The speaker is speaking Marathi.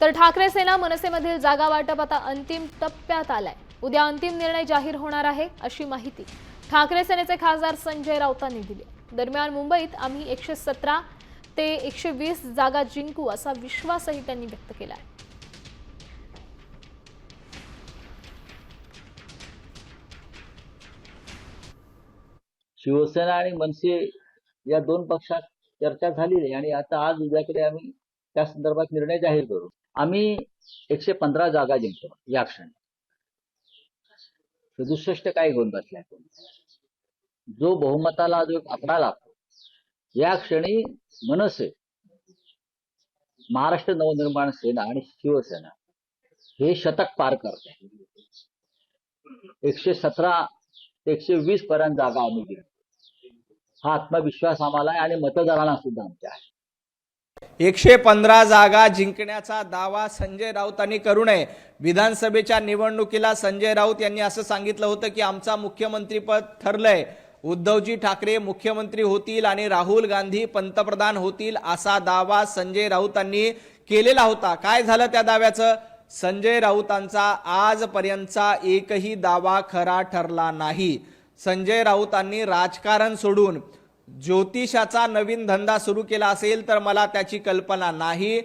तर ठाकरे सेना मनसेमधील जागा वाटप आता अंतिम टप्प्यात आलाय. उद्या अंतिम निर्णय जाहीर होणार आहे अशी माहिती ठाकरे सेनेचे खासदार संजय राऊतांनी दिली दरम्यान मुंबईत आम्ही एकशे सतरा ते एकशे वीस जागा जिंकू असा विश्वासही त्यांनी व्यक्त केला आहे शिवसेना आणि मनसे या दोन पक्षात चर्चा झालेली आहे आणि आता आज उद्याकडे आम्ही त्या संदर्भात निर्णय जाहीर करू. आम्ही एकशे पंधरा जागा जिंकतो या क्षणी. सदुसष्ट काय घेऊन बसलाय जो बहुमताला जो आकडा लागतो या क्षणी मनसे महाराष्ट्र नवनिर्माण सेना आणि शिवसेना हे शतक पार करत. आहे एकशे सतरा ते एकशे वीस पर्यंत जागा आम्ही दिली हा आत्मविश्वास आम्हाला आहे आणि मतदारांना सुद्धा आमच्या आहे. एकशे पंधरा जागा जिंकण्याचा दावा संजय राऊतांनी करू नये. विधानसभेच्या निवडणुकीला संजय राऊत यांनी असं सांगितलं होतं की आमचा मुख्यमंत्रीपद ठरलंय. उद्धवजी ठाकरे मुख्यमंत्री होतील आणि राहुल गांधी पंतप्रधान होतील असा दावा संजय राऊतांनी केलेला होता. काय झालं त्या दाव्याचं? संजय राऊतांचा आजपर्यंतचा एकही दावा खरा ठरला नाही. संजय राऊतांनी राजकारण सोडून ज्योतिषाचा नवीन धंदा सुरू केला असेल तर मला त्याची कल्पना नाही.